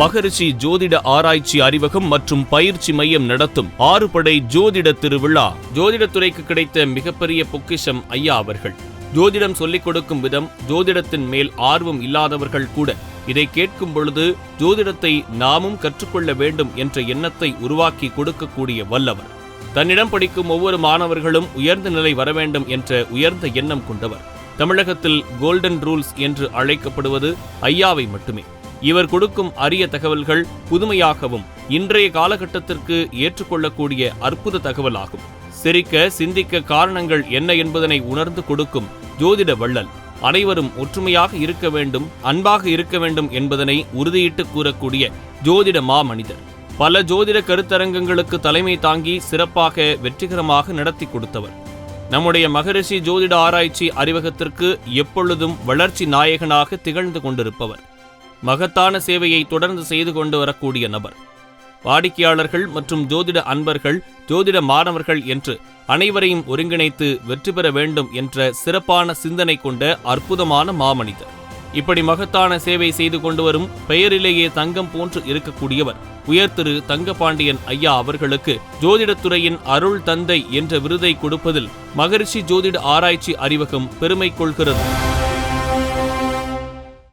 மகரிஷி ஜோதிட ஆராய்ச்சி அறிவகம் மற்றும் பயிற்சி மையம் நடத்தும் ஆறு படை ஜோதிட திருவிழா. ஜோதிடத்துறைக்கு கிடைத்த மிகப்பெரிய பொக்கிஷம் ஐயா அவர்கள். ஜோதிடம் சொல்லிக் கொடுக்கும் விதம் ஜோதிடத்தின் மேல் ஆர்வம் இல்லாதவர்கள் கூட. இதை கேட்கும் பொழுது ஜோதிடத்தை நாமும் கற்றுக்கொள்ள வேண்டும் என்ற எண்ணத்தை உருவாக்கி கொடுக்கக்கூடிய வல்லவர். தன்னிடம் படிக்கும் ஒவ்வொரு மாணவர்களும் உயர்ந்த நிலை வர வேண்டும் என்ற உயர்ந்த எண்ணம் கொண்டவர். தமிழகத்தில் கோல்டன் ரூல்ஸ் என்று அழைக்கப்படுவது ஐயாவை மட்டுமே. இவர் கொடுக்கும் அரிய தகவல்கள் புதுமையாகவும் இன்றைய காலகட்டத்திற்கு ஏற்றுக்கொள்ளக்கூடிய அற்புத தகவலாகும். சிரிக்க சிந்திக்க காரணங்கள் என்ன என்பதனை உணர்ந்து கொடுக்கும் ஜோதிட வள்ளல். அனைவரும் ஒற்றுமையாக இருக்க வேண்டும் அன்பாக இருக்க வேண்டும் என்பதனை உறுதியிட்டு கூறக்கூடிய ஜோதிட மாமனிதர். பல ஜோதிட கருத்தரங்கங்களுக்கு தலைமை தாங்கி சிறப்பாக வெற்றிகரமாக நடத்தி கொடுத்தவர். நம்முடைய மகரிஷி ஜோதிட ஆராய்ச்சி அறிவகத்திற்கு எப்பொழுதும் வளர்ச்சி நாயகனாக திகழ்ந்து கொண்டிருப்பவர். மகத்தான சேவையை தொடர்ந்து செய்து கொண்டு வரக்கூடிய நபர். வாடிக்கையாளர்கள் மற்றும் ஜோதிட அன்பர்கள் ஜோதிட மாணவர்கள் என்று அனைவரையும் ஒருங்கிணைத்து வெற்றி பெற வேண்டும் என்ற சிறப்பான சிந்தனை கொண்ட அற்புதமான மாமனிதர். இப்படி மகத்தான சேவை செய்து கொண்டு வரும் பெயரிலேயே தங்கம் போன்று இருக்கக்கூடியவர் உயர் திரு தங்கபாண்டியன் ஐயா அவர்களுக்கு ஜோதிடத்துறையின் அருள் தந்தை என்ற விருதை கொடுப்பதில் மகரிஷி ஜோதிட ஆராய்ச்சி அறிவகம் பெருமை கொள்கிறது.